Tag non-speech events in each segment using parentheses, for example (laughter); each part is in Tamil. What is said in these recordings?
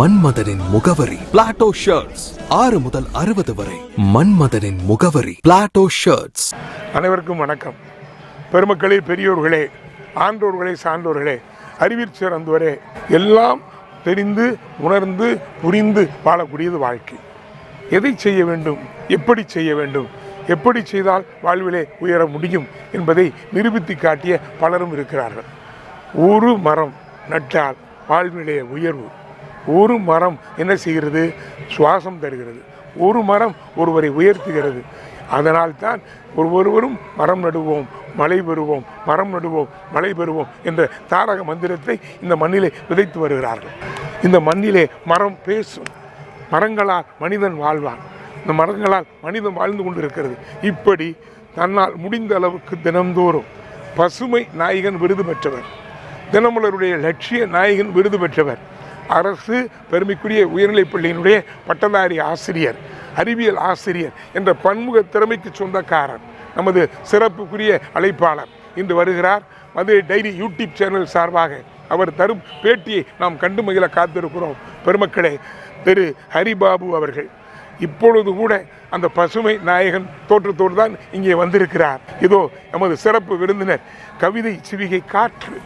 மன்மதனின் முகவரி. பிளாட்டோ ஷர்ட்ஸ் ஆறு முதல் அறுபது வரை மன்மதனின் முகவரி. பிளாட்டோ ஷர்ட்ஸ் அனைவருக்கும் வணக்கம். பெருமக்களே பெரியோர்களே ஆன்றோர்களே சான்றோர்களே அறிவில் சிறந்தோரே எல்லாம் தெரிந்து உணர்ந்து புரிந்து வாழக்கூடியது வாழ்க்கை. எதை செய்ய வேண்டும்? எப்படி செய்ய வேண்டும்? எப்படி செய்தால் வாழ்விலே உயர முடியும் என்பதை நிரூபித்து காட்டிய பலரும் இருக்கிறார்கள். ஒரு மரம் நட்டால் வாழ்விலே உயர்வு. ஒரு மரம் என்ன செய்கிறது? சுவாசம் தருகிறது. ஒரு மரம் ஒருவரை உயர்த்துகிறது. அதனால் தான் ஒவ்வொருவரும் மரம் நடுவோம் மழை பெறுவோம் மரம் நடுவோம் மழை பெறுவோம் என்ற தாரக மந்திரத்தை இந்த மண்ணிலே விதைத்து வருகிறார்கள். இந்த மண்ணிலே மரம் பேசும். மரங்களால் மனிதன் வாழ்வான். இந்த மரங்களால் மனிதன் வாழ்ந்து கொண்டிருக்கிறது. இப்படி தன்னால் முடிந்த அளவுக்கு தினந்தோறும் பசுமை நாயகன் விருது பெற்றவர். தினமலருடைய லட்சிய நாயகன் விருது பெற்றவர். அரசு பெருமைக்குரிய உயர்நிலைப் பள்ளியினுடைய பட்டதாரி ஆசிரியர் அறிவியல் ஆசிரியர் என்ற பன்முக திறமைக்கு சொந்தக்காரர் நமது சிறப்புக்குரிய அழைப்பாளர். இன்று வருகிறார். மதுரை டைரி யூடியூப் சேனல் சார்பாக அவர் தரும் பேட்டியை நாம் கண்டு மகிழ காத்திருக்கிறோம். பெருமக்களே திரு. ஹரிபாபு அவர்கள் இப்பொழுது கூட அந்த பசுமை நாயகன் தோற்றத்தோடு தான் இங்கே வந்திருக்கிறார். இதோ நமது சிறப்பு விருந்தினர் கவிதை சிவிகை காற்று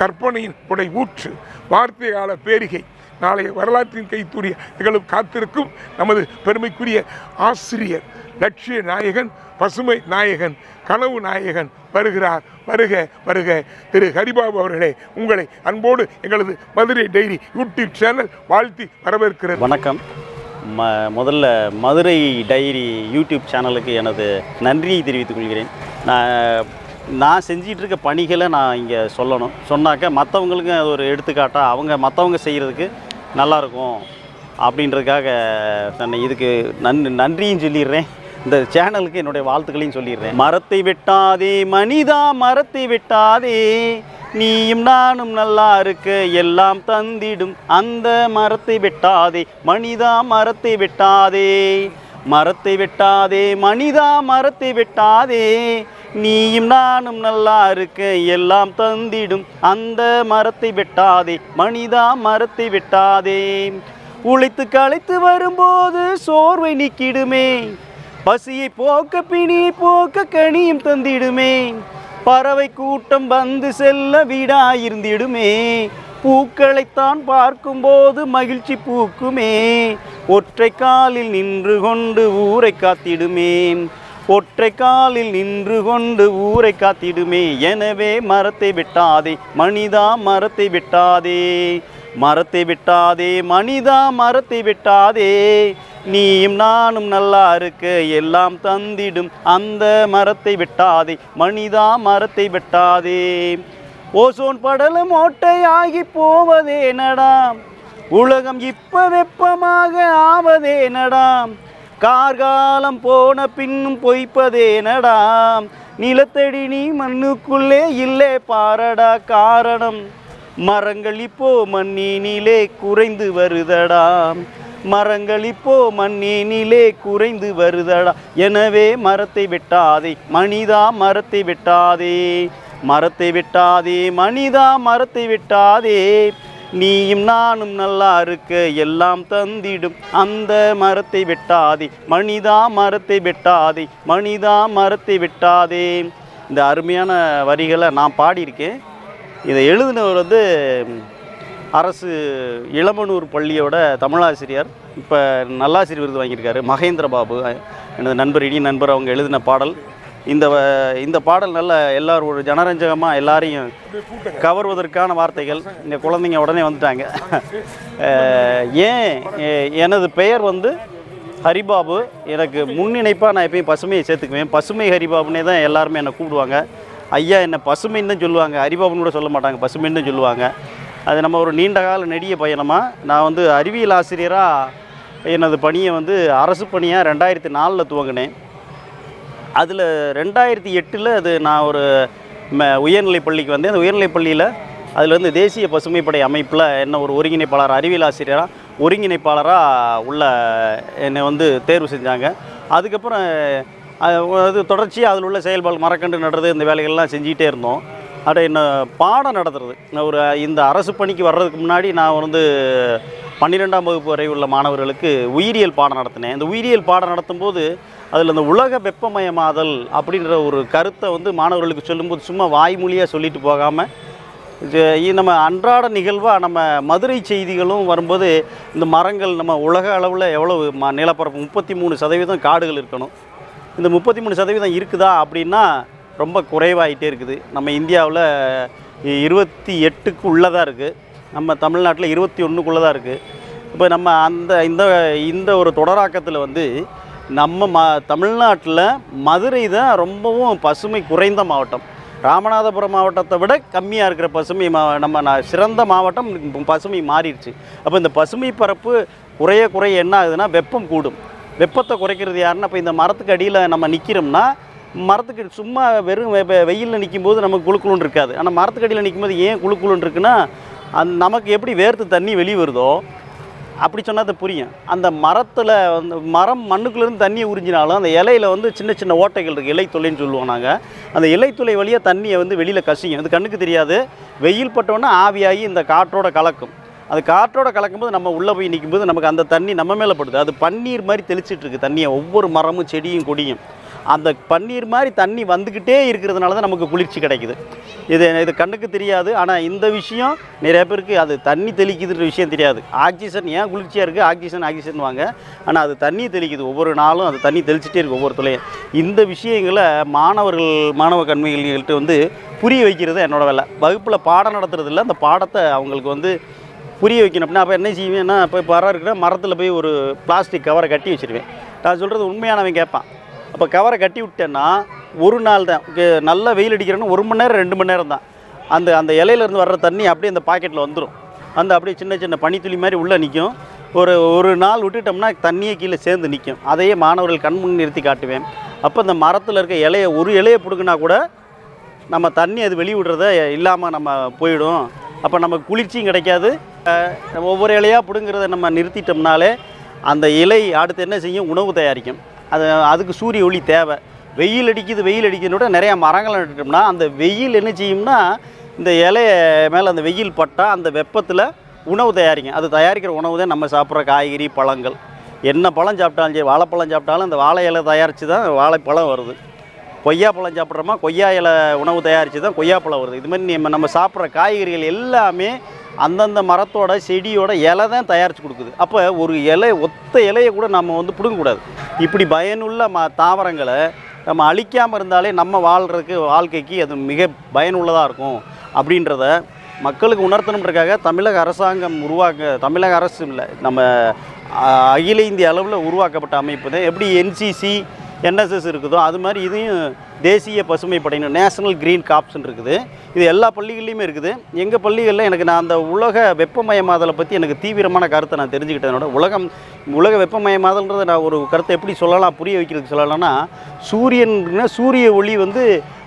கற்பனையின் உடை ஊற்று வார்த்தையாள பேரிகை நாளைய வரலாற்றின் கைத்தூரிய நிகழும் காத்திருக்கும் நமது பெருமைக்குரிய ஆசிரியர் லட்சிய நாயகன் பசுமை நாயகன் கனவு நாயகன் வருகிறார். வருக வருக. திரு ஹரிபாபு அவர்களே உங்களை அன்போடு எங்களது மதுரை டைரி யூடியூப் சேனல் வாழ்த்தி வரவேற்கிறது வணக்கம். ம முதல்ல மதுரை டைரி யூடியூப் சேனலுக்கு எனது நன்றியை தெரிவித்துக் கொள்கிறேன். நான் நான் செஞ்சிகிட்ருக்க பணிகளை நான் இங்கே சொல்லணும். சொன்னாக்க மற்றவங்களுக்கு அது ஒரு எடுத்துக்காட்டாக அவங்க மற்றவங்க செய்கிறதுக்கு நல்லாயிருக்கும் அப்படின்றதுக்காக நான் இதுக்கு நன் நன்றியும் சொல்லிடுறேன். இந்த சேனலுக்கு என்னுடைய வாழ்த்துக்களையும் சொல்லிடுறேன். மரத்தை வெட்டாதே மனிதா மரத்தை வெட்டாதே நீயும் நானும் நல்லா இருக்க எல்லாம் தந்திடும். அந்த மரத்தை வெட்டாதே மனிதா மரத்தை வெட்டாதே. மரத்தை வெட்டாதே மனிதா மரத்தை வெட்டாதே. நீயும் நானும் நல்லா இருக்க எல்லாம் தந்திடும். அந்த மரத்தை வெட்டாதே மனிதா மரத்தை வெட்டாதே. உழைத்து களைத்து வரும்போது சோர்வை நீக்கிடுமே. பசியை போக்க பிணி போக்க கனியும் தந்திடுமே. பறவை கூட்டம் வந்து செல்ல வீடாயிருந்திடுமே. பூக்களைத்தான் பார்க்கும்போது மகிழ்ச்சி பூக்குமே. ஒற்றை காலில் நின்று கொண்டு ஊரை காத்திடுமே. ஒற்றை காலில் நின்று கொண்டு ஊரை காத்திடுமே. எனவே மரத்தை விட்டாதே மனிதா மரத்தை விட்டாதே. மரத்தை விட்டாதே மனிதா மரத்தை விட்டாதே. நீயும் நானும் நல்லா இருக்க எல்லாம் தந்திடும். அந்த மரத்தை விட்டாதே மனிதா மரத்தை விட்டாதே. ஓசோன் படலும் ஓட்டையாகி போவதே நடாம். உலகம் இப்ப வெப்பமாக ஆவதே நடாம். கார்காலம் போன பின்னும் பொய்ப்பதேனடா. நிலத்தடி நீ மண்ணுக்குள்ளே இல்லை பாரடா காரணம். மரங்கள் இப்போ மண்ணினிலே குறைந்து வருதடா. மரங்கள் இப்போ மண்ணினிலே குறைந்து வருதடா. எனவே மரத்தை வெட்டாதே மனிதா மரத்தை வெட்டாதே. மரத்தை வெட்டாதே மனிதா மரத்தை வெட்டாதே. நீயும் நானும் நல்லா இருக்க எல்லாம் தந்திடும். அந்த மரத்தை வெட்டாதே மனிதா மரத்தை வெட்டாதே மனிதா மரத்தை வெட்டாதே. இந்த அருமையான வரிகளை நான் பாடியிருக்கேன். இதை எழுதினவர் வந்து அரசு இளமனூர் பள்ளியோட தமிழாசிரியர். இப்போ நல்லாசிரியர் விருது வாங்கியிருக்காரு. மகேந்திர பாபு எனது நண்பர் இனி நண்பர் அவங்க எழுதின பாடல். இந்த இந்த பாடல் நல்ல எல்லாரும் ஒரு ஜனரஞ்சகமாக எல்லாரையும் கவர்வதற்கான வார்த்தைகள். இந்த குழந்தைங்க உடனே வந்துட்டாங்க. (laughs) ஏன் எனது பெயர் வந்து ஹரிபாபு. எனக்கு முன்னிணைப்பாக நான் எப்பயும் பசுமையை சேர்த்துக்குவேன். பசுமை ஹரிபாபுனே தான் எல்லாருமே என்னை கூப்பிடுவாங்க. ஐயா என்ன பசுமைன்னு தான் சொல்லுவாங்க. ஹரிபாபுன்னு கூட சொல்ல மாட்டாங்க. பசுமைன்னு தான் சொல்லுவாங்க. அது நம்ம ஒரு நீண்ட கால நெடிய பயணமாக நான் வந்து அறிவியல் ஆசிரியராக எனது பணியை வந்து அரசு பணியாக ரெண்டாயிரத்தி நாலில் துவங்கினேன். அதில் ரெண்டாயிரத்தி எட்டில் அது நான் ஒரு ம உயர்நிலைப் பள்ளிக்கு வந்தேன். அந்த உயர்நிலைப் பள்ளியில் அதில் வந்து தேசிய பசுமைப்படை அமைப்பில் என்ன ஒரு ஒருங்கிணைப்பாளர் அறிவியல் ஆசிரியராக ஒருங்கிணைப்பாளராக உள்ள என்னை வந்து தேர்வு செஞ்சாங்க. அதுக்கப்புறம் அது தொடர்ச்சியாக அதில் உள்ள செயல்பாடு மரக்கண்டு நடுறது இந்த வேலைகள்லாம் செஞ்சிகிட்டே இருந்தோம். அப்படியே என்ன பாடம் நடத்துறது. ஒரு இந்த அரசு பணிக்கு வர்றதுக்கு முன்னாடி நான் வந்து பன்னிரெண்டாம் வகுப்பு வரை உள்ள மாணவர்களுக்கு உயிரியல் பாடம் நடத்தினேன். இந்த உயிரியல் பாடம் நடத்தும்போது அதில் இந்த உலக வெப்பமயமாதல் அப்படின்ற ஒரு கருத்தை வந்து மாணவர்களுக்கு சொல்லும்போது சும்மா வாய்மொழியாக சொல்லிட்டு போகாமல் நம்ம அன்றாட நிகழ்வாக நம்ம மதுரை செய்திகளும் வரும்போது இந்த மரங்கள் நம்ம உலக அளவில் எவ்வளவு ம நிலப்பரப்பு முப்பத்தி மூணு சதவீதம் காடுகள் இருக்கணும். இந்த முப்பத்தி மூணு சதவீதம் இருக்குதா அப்படின்னா ரொம்ப குறைவாயிட்டே இருக்குது. நம்ம இந்தியாவில் இருபத்தி எட்டுக்கு உள்ளதாக இருக்குது நம்ம தமிழ்நாட்டில் இருபத்தி ஒன்றுக்குள்ளே தான் இருக்குது இப்போ நம்ம அந்த இந்த இந்த ஒரு தொடராக்கத்தில் வந்து நம்ம ம தமிழ்நாட்டில் மதுரை தான் ரொம்பவும் பசுமை குறைந்த மாவட்டம். ராமநாதபுரம் மாவட்டத்தை விட கம்மியாக இருக்கிற பசுமை மா நம்ம சிறந்த மாவட்டம் பசுமை மாறிடுச்சு. அப்போ இந்த பசுமை பரப்பு குறைய குறைய என்ன ஆகுதுன்னா வெப்பம் கூடும். வெப்பத்தை குறைக்கிறது யாருன்னா இப்போ இந்த மரத்துக்கு அடியில் நம்ம நிற்கிறோம்னா மரத்துக்கு சும்மா வெறும் வெ- வெயிலில் நிற்கும் போது நமக்கு குழுக்குழுன்னு இருக்காது. ஆனால் மரத்துக்கு அடியில் நிற்கும் போது ஏன் குழுக்குழுன்னு இருக்குன்னா அந் நமக்கு எப்படி வேர்த்து தண்ணி வெளியே வருதோ அப்படி சொன்னால் அது புரியும். அந்த மரத்தில் வந்து மரம் மண்ணுக்குள்ளேருந்து தண்ணியை உறிஞ்சினாலும் அந்த இலையில வந்து சின்ன சின்ன ஓட்டைகள் இருக்குது இலைத்துளைன்னு சொல்லுவோம் நாங்கள் அந்த இலைத்துளை வழியாக தண்ணியை வந்து வெளியில் கசியும். அது கண்ணுக்கு தெரியாது. வெயில் பட்டோன்னா ஆவியாகி இந்த காற்றோட கலக்கும். அது காற்றோட கலக்கும்போது நம்ம உள்ளே போய் நிற்கும்போது நமக்கு அந்த தண்ணி நம்ம மேலே படுது. அது பன்னீர் மாதிரி தெளிச்சிட்ருக்கு தண்ணியை. ஒவ்வொரு மரமும் செடியும் கொடியும். அந்த பன்னீர் மாதிரி தண்ணி வந்துக்கிட்டே இருக்கிறதுனால தான் நமக்கு குளிர்ச்சி கிடைக்குது. இது இது கண்ணுக்கு தெரியாது. ஆனால் இந்த விஷயம் நிறைய பேருக்கு அது தண்ணி தெளிக்குதுன்ற விஷயம் தெரியாது. ஆக்சிஜன் ஏன் குளிர்ச்சியாக இருக்குது ஆக்சிஜன் ஆக்சிஜன் வாங்க ஆனால் அது தண்ணி தெளிக்குது. ஒவ்வொரு நாளும் அது தண்ணி தெளிச்சிட்டே இருக்குது ஒவ்வொரு துளையும். இந்த விஷயங்களை மாணவர்கள் மாணவ கண்மைகள்கிட்ட வந்து புரிய வைக்கிறது என்னோட வேலை. வகுப்பில் பாடம் நடத்துறதில்ல அந்த பாடத்தை அவங்களுக்கு வந்து புரிய வைக்கணும். அப்படின்னா அப்போ என்ன செய்வேன்னா இப்போ மரம் இருக்கிற மரத்தில் போய் ஒரு பிளாஸ்டிக் கவரை கட்டி வச்சிருவேன். நான் சொல்கிறது உண்மையானவன் கேட்பான். அப்போ கவரை கட்டி விட்டேன்னா ஒரு நாள் தான். நல்லா வெயில் அடிக்கிறேன்னா ஒரு மணி நேரம் ரெண்டு மணி நேரம் தான். அந்த அந்த இலையிலேருந்து வர்ற தண்ணி அப்படியே அந்த பாக்கெட்டில் வந்துடும் அந்த அப்படியே சின்ன சின்ன பனித்துளி மாதிரி உள்ளே நிற்கும் ஒரு ஒரு நாள் விட்டுட்டோம்னா தண்ணியே கீழே சேர்ந்து நிற்கும் அதையே மாணவர்கள் கண்முன் நிறுத்தி காட்டுவேன். அப்போ இந்த மரத்தில் இருக்க இலையை ஒரு இலையை பிடுங்கினா கூட நம்ம தண்ணி அது வெளிவிடுறத இல்லாமல் நம்ம போயிடும். அப்போ நமக்கு குளிர்ச்சியும் கிடைக்காது. ஒவ்வொரு இலையாக பிடுங்கிறத நம்ம நிறுத்திட்டோம்னாலே அந்த இலை அடுத்து என்ன செய்யும்? உணவு தயாரிக்கும். அது அதுக்கு சூரிய ஒளி தேவை. வெயில் அடிக்குது வெயில் அடிக்குதுன்னு விட நிறையா மரங்களை நட்டுட்டோம்னா அந்த வெயில் என்ன செய்யும்னா இந்த இலைய மேலே அந்த வெயில் பட்டால் அந்த வெப்பத்தில் உணவு தயாரிக்கும் அது தயாரிக்கிற உணவு தான் நம்ம சாப்பிட்ற காய்கறி பழங்கள். என்ன பழம் சாப்பிட்டாலும் சரி வாழைப்பழம் சாப்பிட்டாலும் அந்த வாழை இலை தயாரித்து தான் வாழைப்பழம் வருது. கொய்யாப்பழம் சாப்பிட்றோமா கொய்யா இலை உணவு தயாரித்து தான் கொய்யாப்பழம் வருது. இது மாதிரி நம்ம நம்ம சாப்பிட்ற காய்கறிகள் எல்லாமே அந்தந்த மரத்தோட செடியோட இலை தான் தயாரித்து கொடுக்குது. அப்போ ஒரு இலை ஒத்த இலையை கூட நம்ம வந்து பிடுங்கக்கூடாது. இப்படி பயனுள்ள ம தாவரங்களை நம்ம அழிக்காமல் இருந்தாலே நம்ம வாழ்கிறதுக்கு வாழ்க்கைக்கு அது மிக பயனுள்ளதாக இருக்கும். அப்படின்றத மக்களுக்கு உணர்த்தணுன்றக்காக தமிழக அரசாங்கம் உருவாக்க தமிழக அரசு இல்லை நம்ம அகில இந்திய அளவில் உருவாக்கப்பட்ட அமைப்பு தான். எப்படி என்சிசி என்எஸ்எஸ் இருக்குதோ அது மாதிரி இதையும் தேசிய பசுமை படையினர் நேஷனல் கிரீன் காப்ஸ்ன்னு இருக்குது. இது எல்லா பள்ளிகள்லையுமே இருக்குது. எங்கள் பள்ளிகளில் எனக்கு நான் அந்த உலக வெப்பமயமாதலை பற்றி எனக்கு தீவிரமான கருத்தை நான் தெரிஞ்சுக்கிட்டதனோட உலகம் உலக வெப்பமயமாதல்ன்றதை நான் ஒரு கருத்தை எப்படி சொல்லலாம் புரிய வைக்கிறதுக்கு சொல்லலாம்னா சூரியன் சூரிய ஒளி வந்து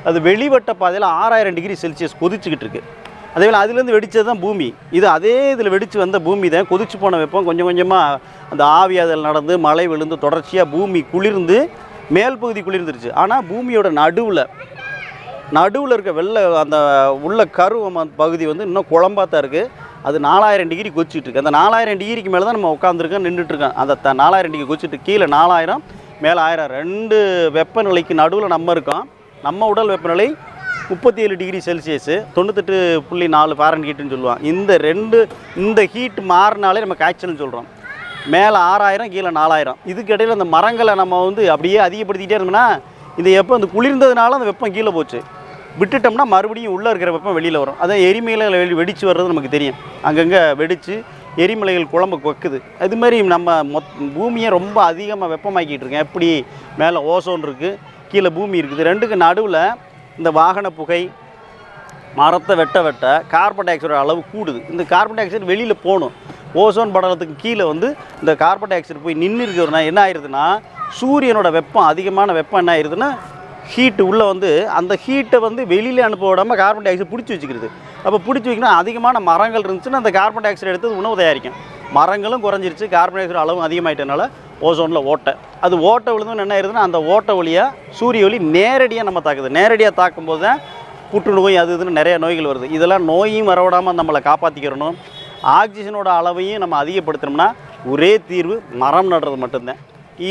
அது வெளிவட்ட பாதையில் ஆறாயிரம் டிகிரி செல்சியஸ் கொதிச்சுக்கிட்டு இருக்குது அதே போல் அதுலேருந்து வெடிச்சது தான் பூமி. இது அதே இதில் வெடித்து வந்த பூமி தான். கொதிச்சு போன வெப்பம் கொஞ்சம் கொஞ்சமாக அந்த ஆவியாதல் நடந்து மழை விழுந்து தொடர்ச்சியாக பூமி குளிர்ந்து மேல் பகுதி குளிர்ந்துருச்சு. ஆனால் பூமியோட நடுவில் நடுவில் இருக்க வெள்ளை அந்த உள்ள கருவம் பகுதி வந்து இன்னும் குழம்பா தான் இருக்குது அது நாலாயிரம் டிகிரி கொச்சிட்டு இருக்கு. அந்த நாலாயிரம் டிகிரிக்கு மேலே தான் நம்ம உட்காந்துருக்கோம் நின்றுட்டுருக்கோம் அந்த த நாலாயிரம் டிகிரி கொச்சிட்டு கீழே நாலாயிரம் மேலே ஆயிரம். ரெண்டு வெப்பநிலைக்கு நடுவில் நம்ம இருக்கோம். நம்ம உடல் வெப்பநிலை முப்பத்தி ஏழு டிகிரி செல்சியஸு. தொண்ணூத்தெட்டு புள்ளி நாலு ஃபாரன் ஹீட்டுன்னு சொல்லுவாங்க. இந்த ரெண்டு இந்த ஹீட் மாறினாலே நம்ம காய்ச்சல்னு சொல்கிறோம் மேலே ஆறாயிரம் கீழே நாலாயிரம். இதுக்கு இடையில் அந்த மரங்களை நம்ம வந்து அப்படியே அதிகப்படுத்திக்கிட்டே இருந்தோம்னா இந்த எப்போ அந்த குளிர்ந்ததுனால அந்த வெப்பம் கீழே போச்சு. விட்டுட்டோம்னா மறுபடியும் உள்ளே இருக்கிற வெப்பம் வெளியில் வரும். அதான் எரிமலைகள் வெளி வெடிச்சு வர்றது நமக்கு தெரியும். அங்கங்கே வெடித்து எரிமலைகள் குழம்பு கொக்குது. அது மாதிரி நம்ம மொத் பூமியை ரொம்ப அதிகமாக வெப்பமாக்கிட்டு இருக்கேன் எப்படி மேலே ஓசோன் இருக்குது கீழே பூமி இருக்குது. ரெண்டுக்கு நடுவில் இந்த வாகன புகை மரத்தை வெட்ட வெட்ட கார்பன் டை ஆக்சைடோட அளவு கூடுது. இந்த கார்பன் டை ஆக்சைடு வெளியில் போகணும். ஓசோன் படலத்துக்கு கீழே வந்து இந்த கார்பன் டை ஆக்சைடு போய் நின்று இருக்கிறதுனா என்ன ஆயிடுதுன்னா சூரியனோட வெப்பம் அதிகமான வெப்பம் என்ன ஆயிடுதுன்னா ஹீட்டு உள்ளே வந்து அந்த ஹீட்டை வந்து வெளியில் அனுப்ப விடாமல் கார்பன் டை ஆக்சைடு பிடிச்சி வச்சுக்கிறது. அப்போ பிடிச்சி வைக்கணும் அதிகமான மரங்கள் இருந்துச்சுன்னா அந்த கார்பன் டை ஆக்சைடு எடுத்து உணவு தயாரிக்கும். மரங்களும் குறைஞ்சிருச்சு கார்பன் டை ஆக்சைடு அளவும் அதிகமாயிட்டனால ஓசோனில் ஓட்டை. அது ஓட்டை விழுந்து என்ன ஆயிருதுன்னா அந்த ஓட்டை ஒளியாக சூரிய ஒளி நேரடியாக நம்ம தாக்குது. நேரடியாக தாக்கும்போது தான் புற்றுநோய் அது இதுன்னு நிறைய நோய்கள் வருது. இதெல்லாம் நோயும் வரவிடாமல் நம்மளை காப்பாற்றிக்கிறணும் ஆக்சிஜனோட அளவையும் நம்ம அதிகப்படுத்தணும்னா ஒரே தீர்வு மரம் நடுறது மட்டும்தான்.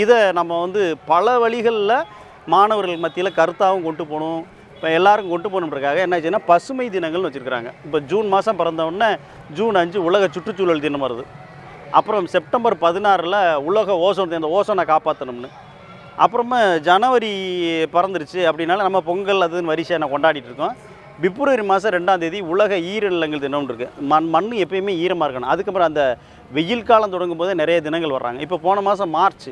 இதை நம்ம வந்து பல வழிகளில் மாணவர்கள் மத்தியில் கருத்தாகவும் கொண்டு போகணும். இப்போ எல்லாரும் கொண்டு போகணுன்றக்காக என்ன ஆச்சுன்னா பசுமை தினங்கள்னு வச்சுருக்காங்க இப்போ ஜூன் மாதம் பிறந்தவுடனே ஜூன் அஞ்சு உலக சுற்றுச்சூழல் தினம் வருது. அப்புறம் செப்டம்பர் பதினாறில் உலக ஓசோன் அந்த இந்த ஓசோனை காப்பாற்றணும்னு அப்புறமா ஜனவரி பிறந்துருச்சு. அப்படின்னால நம்ம பொங்கல் அதுன்னு வரிசையாக நான் கொண்டாடிட்டு இருக்கோம். பிப்ரவரி மாதம் ரெண்டாம் தேதி உலக ஈரநிலங்கள் தினம்னு இருக்குது மண் மண் எப்பயுமே ஈரமாக இருக்கணும். அதுக்கப்புறம் அந்த வெயில் காலம் தொடங்கும் போது நிறைய தினங்கள் வர்றாங்க. இப்போ போன மாதம் மார்ச்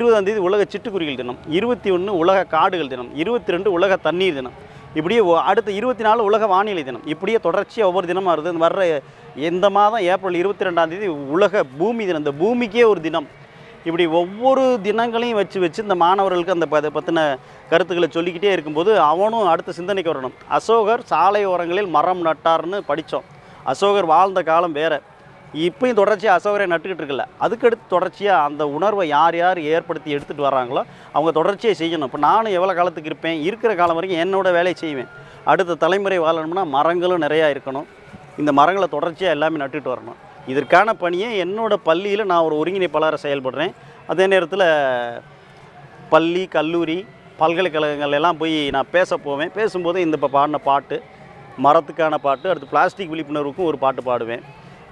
இருபதாம் தேதி உலக சிட்டுக்குருவிகள் தினம். இருபத்தி ஒன்று உலக காடுகள் தினம். இருபத்தி ரெண்டு உலக தண்ணீர் தினம். இப்படியே அடுத்த இருபத்தி நாலு உலக வானிலை தினம். இப்படியே தொடர்ச்சியாக ஒவ்வொரு தினமாக இருக்குது வர்ற எந்த மாதம் ஏப்ரல் இருபத்தி ரெண்டாம் தேதி உலக பூமி தினம். இந்த பூமிக்கே ஒரு தினம். இப்படி ஒவ்வொரு தினங்களையும் வச்சு வச்சு இந்த மாணவர்களுக்கு அந்த அதை பற்றின கருத்துக்களை சொல்லிக்கிட்டே இருக்கும்போது அவனும் அடுத்த சிந்தனைக்கு வரணும். அசோகர் சாலை ஓரங்களில் மரம் நட்டார்னு படித்தோம். அசோகர் வாழ்ந்த காலம் வேறு. இப்பயும் தொடர்ச்சியாக அசோகரை நட்டுக்கிட்டு இருக்கல. அதுக்கடுத்து தொடர்ச்சியாக அந்த உணர்வை யார் யார் ஏற்படுத்தி எடுத்துகிட்டு வராங்களோ அவங்க தொடர்ச்சியாக செய்யணும். இப்போ நானும் எவ்வளோ காலத்துக்கு இருப்பேன்? இருக்கிற காலம் வரைக்கும் என்னோட வேலையை செய்வேன். அடுத்த தலைமுறை வாழணும்னா மரங்களும் நிறையா இருக்கணும். இந்த மரங்களை தொடர்ச்சியாக எல்லாமே நட்டுட்டு வரணும். இதற்கான பணியை என்னோடய பள்ளியில் நான் ஒரு ஒருங்கிணைப்பாளராக செயல்படுறேன். அதே நேரத்தில் பள்ளி கல்லூரி பல்கலைக்கழகங்கள் எல்லாம் போய் நான் பேச போவேன். பேசும்போது இந்த இப்போ பாடின பாட்டு மரத்துக்கான பாட்டு அடுத்து பிளாஸ்டிக் விழிப்புணர்வுக்கும் ஒரு பாட்டு பாடுவேன்.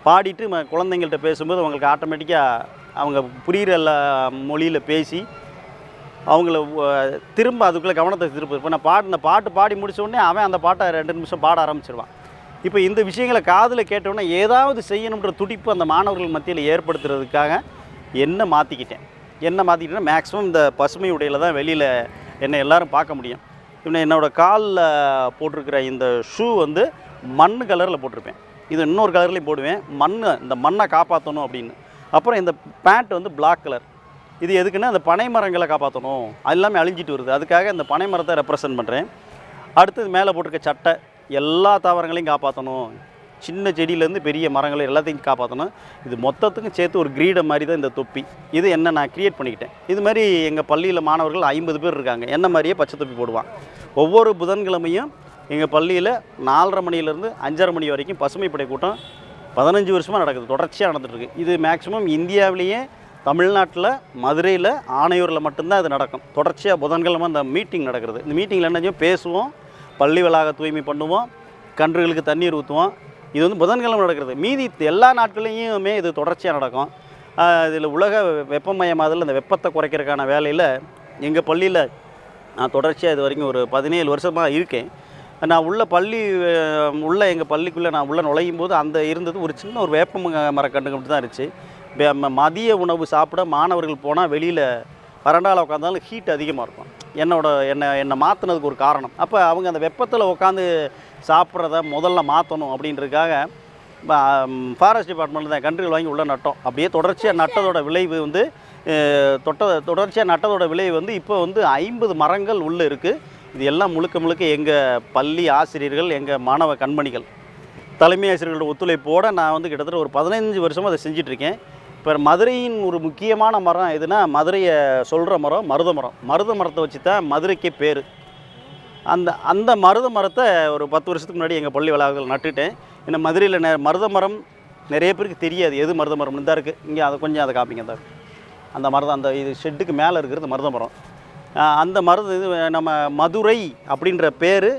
பாடிட்டு ம குழந்தைங்கள்ட்ட பேசும்போது அவங்களுக்கு ஆட்டோமேட்டிக்காக அவங்க புரிகிற எல்லா மொழியில் பேசி அவங்கள திரும்ப அதுக்குள்ளே கவனத்தை திருப்ப இப்போ நான் பாடின பாட்டு பாடி முடித்த உடனே அவன் அந்த பாட்டை ரெண்டு நிமிஷம் பாட ஆரம்பிச்சிருவான். இப்போ இந்த விஷயங்களை காதில் கேட்டவுடனே ஏதாவது செய்யணுன்ற துடிப்பு அந்த மாணவர்கள் மத்தியில் ஏற்படுத்துறதுக்காக என்ன மாற்றிக்கிட்டேன் என்ன மாற்றிக்கிட்டேன்னா மேக்ஸிமம் இந்த பசுமை உடையில் தான் வெளியில் என்னை எல்லோரும் பார்க்க முடியும். இன்னும் என்னோட காலில் போட்டிருக்கிற இந்த ஷூ வந்து மண் கலரில் போட்டிருப்பேன். இது இன்னொரு கலர்லேயும் போடுவேன். மண் இந்த மண்ணை காப்பாற்றணும் அப்படின்னு. அப்புறம் இந்த பேண்ட் வந்து பிளாக் கலர் இது எதுக்குன்னா அந்த பனை மரங்களை காப்பாற்றணும் அது எல்லாமே அழிஞ்சிட்டு வருது. அதுக்காக இந்த பனை மரத்தை ரெப்ரசன்ட் பண்ணுறேன் அடுத்தது மேலே போட்டிருக்க சட்டை. எல்லா தாவரங்களையும் காப்பாற்றணும் சின்ன செடியிலேருந்து பெரிய மரங்களை எல்லாத்தையும் காப்பாற்றணும் இது மொத்தத்துக்கும் சேர்த்து ஒரு கிரீடை மாதிரி தான் இந்த தொப்பி. இது என்ன நான் க்ரியேட் பண்ணிக்கிட்டேன். இது மாதிரி எங்கள் பள்ளியில் மாணவர்கள் ஐம்பது பேர் இருக்காங்க. என்ன மாதிரியே பச்சை தொப்பி போடுவான். ஒவ்வொரு புதன்கிழமையும் எங்கள் பள்ளியில் நாலரை மணிலேருந்து அஞ்சரை மணி வரைக்கும் பசுமைப்படை கூட்டம் பதினஞ்சு வருஷமாக நடக்குது. தொடர்ச்சியாக நடந்துட்டுருக்கு இது மேக்ஸிமம் இந்தியாவிலேயே தமிழ்நாட்டில் மதுரையில் ஆணையூரில் மட்டும்தான் இது நடக்கும். தொடர்ச்சியாக புதன்கிழமை அந்த மீட்டிங் நடக்கிறது. இந்த மீட்டிங்கில் என்ன பேசுவோம். பள்ளி வளாக தூய்மை பண்ணுவோம் கன்றுகளுக்கு தண்ணீர் ஊற்றுவோம். இது வந்து புதன்கிழமை நடக்கிறது. மீதி எல்லா நாட்களையுமே இது தொடர்ச்சியாக நடக்கும். இதில் உலக வெப்பமயமாதல் அந்த வெப்பத்தை குறைக்கிறதுக்கான வேலையில் எங்கள் பள்ளியில் நான் தொடர்ச்சியாக இது வரைக்கும் ஒரு பதினேழு வருஷமாக இருக்கேன். நான் உள்ள பள்ளி உள்ள எங்கள் பள்ளிக்குள்ளே நான் உள்ள நுழையும் போது அந்த இருந்தது ஒரு சின்ன ஒரு வேப்ப ம- மரக்கன்று மட்டும் தான் இருந்துச்சு ம- மதிய உணவு சாப்பிட மாணவர்கள் போனால் வெளியில் வறண்டால உட்காந்தாலும் ஹீட் அதிகமாக இருக்கும். என்னோட என்னை என்னை மாற்றினதுக்கு ஒரு காரணம். அப்போ அவங்க அந்த வெப்பத்தில் உட்காந்து சாப்பிட்றத முதல்ல மாற்றணும் அப்படின்றதுக்காக ஃபாரஸ்ட் டிபார்ட்மெண்ட்டில் தான் கன்றுகள் வாங்கி உள்ளே நட்டோம். அப்படியே தொடர்ச்சியாக நட்டதோட விளைவு வந்து தொட்ட தொடர்ச்சியாக நட்டதோட விளைவு வந்து இப்போ வந்து ஐம்பது மரங்கள் உள்ளே இருக்குது இது எல்லாம் முழுக்க முழுக்க எங்கள் பள்ளி ஆசிரியர்கள் எங்கள் மாணவ கண்மணிகள் தலைமை ஆசிரியர்களோட ஒத்துழைப்போடு நான் வந்து கிட்டத்தட்ட ஒரு பதினஞ்சு வருஷமாக அதை செஞ்சிட்ருக்கேன் இப்போ மதுரையின் ஒரு முக்கியமான மரம் எதுனா மதுரையை சொல்கிற மரம் மருத மரம். மருத மரத்தை வச்சு தான் மதுரைக்கே பேர். அந்த அந்த மருத மரத்தை ஒரு பத்து வருஷத்துக்கு முன்னாடி எங்கள் பள்ளி வளாகத்தில் நட்டுட்டேன். ஏன்னா மதுரையில் நெ மருத மரம் நிறைய பேருக்கு தெரியாது. எது மருத மரம்னு தான் இருக்குது இங்கே அதை கொஞ்சம் அதை காப்பிங்க தான் அந்த மருதம் அந்த இது ஷெட்டுக்கு மேலே இருக்கிறது மருத மரம். அந்த மருது இது நம்ம மதுரை அப்படின்ற பேர்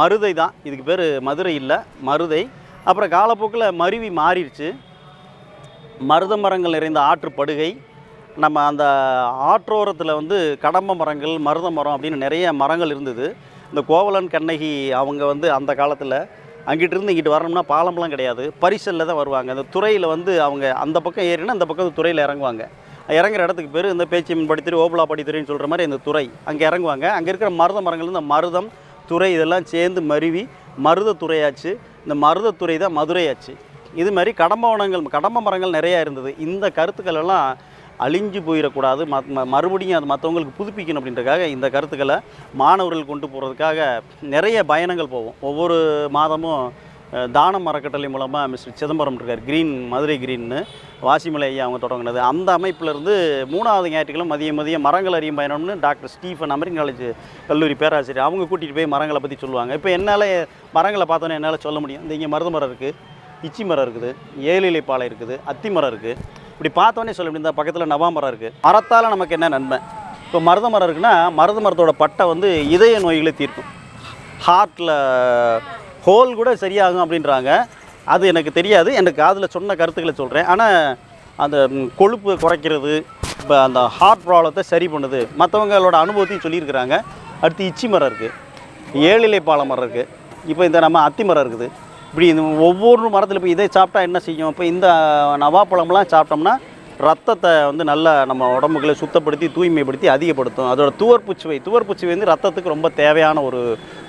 மருதை தான். இதுக்கு பேர் மதுரை இல்லை மருதை. அப்புறம் காலப்போக்கில் மருவி மாறிடுச்சு. மருத மரங்கள் நிறைந்த ஆற்றுப்படுகை நம்ம அந்த ஆற்றோரத்தில் வந்து கடம்ப மரங்கள் மருத மரம் அப்படின்னு நிறைய மரங்கள் இருந்தது. இந்த கோவலன் கண்ணகி அவங்க வந்து அந்த காலத்தில் அங்கிட்டு இருந்து இங்கிட்டு வரணும்னா பாலம்லாம் கிடையாது. பரிசலில் தான் வருவாங்க. அந்த துறையில் வந்து அவங்க அந்த பக்கம் ஏறினா அந்த பக்கம் துறையில் இறங்குவாங்க. இறங்குற இடத்துக்கு பேர் இந்த பேச்சு படித்துறை ஓபலா படித்துறைன்னு சொல்கிற மாதிரி இந்த துறை அங்கே இறங்குவாங்க. அங்கே இருக்கிற மருத மரங்கள் இந்த மருதம் துறை இதெல்லாம் சேர்ந்து மருவி மருத துறையாச்சு இந்த மருதத்துறை தான் மதுரையாச்சு. இது மாதிரி கடம்ப வனங்கள் கடம்ப மரங்கள் நிறையா இருந்தது. இந்த கருத்துக்கள் எல்லாம் அழிஞ்சு போயிடக்கூடாது. ம ம- மறுபடியும் அது மற்றவங்களுக்கு புதுப்பிக்கணும் அப்படின்றதுக்காக இந்த கருத்துக்களை மாணவர்கள் கொண்டு போகிறதுக்காக நிறைய பயணங்கள் போவோம். ஒவ்வொரு மாதமும் தானம் அறக்கட்டளை மூலமாக மிஸ்டர் சிதம்பரம் இருக்கார். க்ரீன் மதுரை க்ரீன்னு. வாசிமலை ஐயா அவங்க தொடங்கினது. அந்த அமைப்பிலிருந்து மூணாவது ஞாயிற்றுக்கிழமை மதியம் மதியம் மரங்கள் அறியும் பயணம்னு டாக்டர் ஸ்டீஃபன் அமெரிக்கன் காலேஜ் கல்லூரி பேராசிரியர். அவங்க கூட்டிகிட்டு போய் மரங்களை பற்றி சொல்லுவாங்க. இப்போ என்னால் மரங்களை பார்த்தோன்னே என்னால் சொல்ல முடியும். இந்த இங்கே மருத மரம் இருக்குது இச்சி மரம் இருக்குது ஏழிலை பாலை இருக்குது அத்தி மரம் இருக்குது. இப்படி பார்த்தோன்னே சொல்ல முடியும் இந்த பக்கத்தில் நவா மரம் இருக்குது மரத்தால் நமக்கு என்ன நன்மை? இப்போ மருத மரம் இருக்குன்னா மருத மரத்தோட பட்டை வந்து இதய நோய்களை தீர்க்கும். ஹார்ட்டில் ஹோல் கூட சரியாகும் அப்படின்றாங்க. அது எனக்கு தெரியாது. எனக்கு காதில் சொன்ன கருத்துக்களை சொல்கிறேன் ஆனால் அந்த கொழுப்பு குறைக்கிறது இப்போ அந்த ஹார்ட் ப்ராப்ளத்தை சரி பண்ணுது. மற்றவங்களோட அனுபவத்தையும் சொல்லியிருக்கிறாங்க. அடுத்து இச்சி மரம் இருக்குது ஏழிலை பாலை மரம் இருக்குது இப்போ இந்த நம்ம அத்தி மரம் இருக்குது. இப்படி இந்த ஒவ்வொரு மரத்தில் இப்போ இதை சாப்பிட்டா என்ன செய்யும்? இப்போ இந்த நவாப்பழம்லாம் சாப்பிட்டோம்னா ரத்தத்தை வந்து நல்லா நம்ம உடம்புகளை சுத்தப்படுத்தி தூய்மைப்படுத்தி அதிகப்படுத்தும். அதோட துவர்ப்பு சுவை. துவர்ப்பு சுவை வந்து ரத்தத்துக்கு ரொம்ப தேவையான ஒரு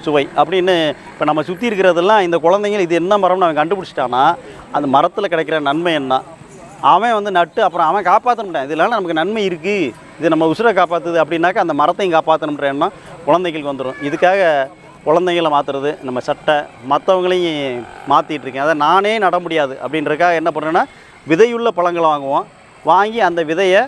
சுவை. அப்படின்னு இப்போ நம்ம சுற்றி இருக்கிறதெல்லாம் இந்த குழந்தைங்க இது என்ன மரம்னு அவன் கண்டுபிடிச்சிட்டானா அந்த மரத்தில் கிடைக்கிற நன்மை என்ன? அவன் வந்து நட்டு அப்புறம் அவன் காப்பாற்ற முடியாது இதனால நமக்கு நன்மை இருக்குது இது நம்ம உசுரை காப்பாற்றுது அப்படின்னாக்கா அந்த மரத்தையும் காப்பாற்றணுன்ற எண்ணம் குழந்தைகளுக்கு வந்துடும் இதுக்காக குழந்தைங்களை மாற்றுறது நம்ம சட்டை மற்றவங்களையும் மாற்றிட்டு இருக்கேன். அதை நானே நட முடியாது. அப்படின்றதுக்காக என்ன பண்ணுறேன்னா விதையுள்ள பழங்களை வாங்குவோம். வாங்கி அந்த விதையை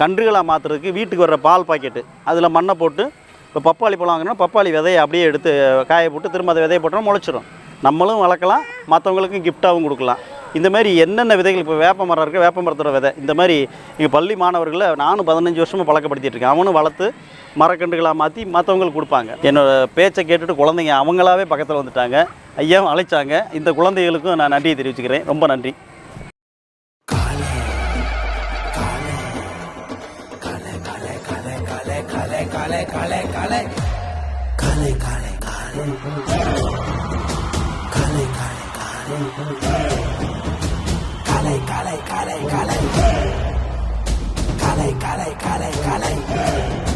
கன்றுகளாக மாற்றுறதுக்கு வீட்டுக்கு வர்ற பால் பாக்கெட்டு அதில் மண்ணை போட்டு இப்போ பப்பாளி பழம் வாங்கினா பப்பாளி விதையை அப்படியே எடுத்து காய போட்டு திரும்ப அதை விதையை போட்டோம்னா முளைச்சிரும். நம்மளும் வளர்க்கலாம் மற்றவங்களுக்கும் கிஃப்டாகவும் கொடுக்கலாம். இந்த மாதிரி என்னென்ன விதைகள் இப்போ வேப்ப மரம் இருக்குது வேப்ப மரத்தோட விதை. இந்த மாதிரி இங்கே பள்ளி மாணவர்களை நானும் பதினஞ்சு வருஷமாக பழக்கப்படுத்திட்டு இருக்கேன். அவனும் வளர்த்து மரக்கன்றுகளாக மாற்றி மற்றவங்களுக்கு கொடுப்பாங்க என்னோடய பேச்சை கேட்டுட்டு குழந்தைங்க அவங்களாவே பக்கத்தில் வந்துட்டாங்க ஐயாவும் அழைச்சாங்க இந்த குழந்தைகளுக்கும் நான் நன்றியை தெரிவிச்சுக்கிறேன் ரொம்ப நன்றி கலை கலை கலை கலை கலை கலை கலை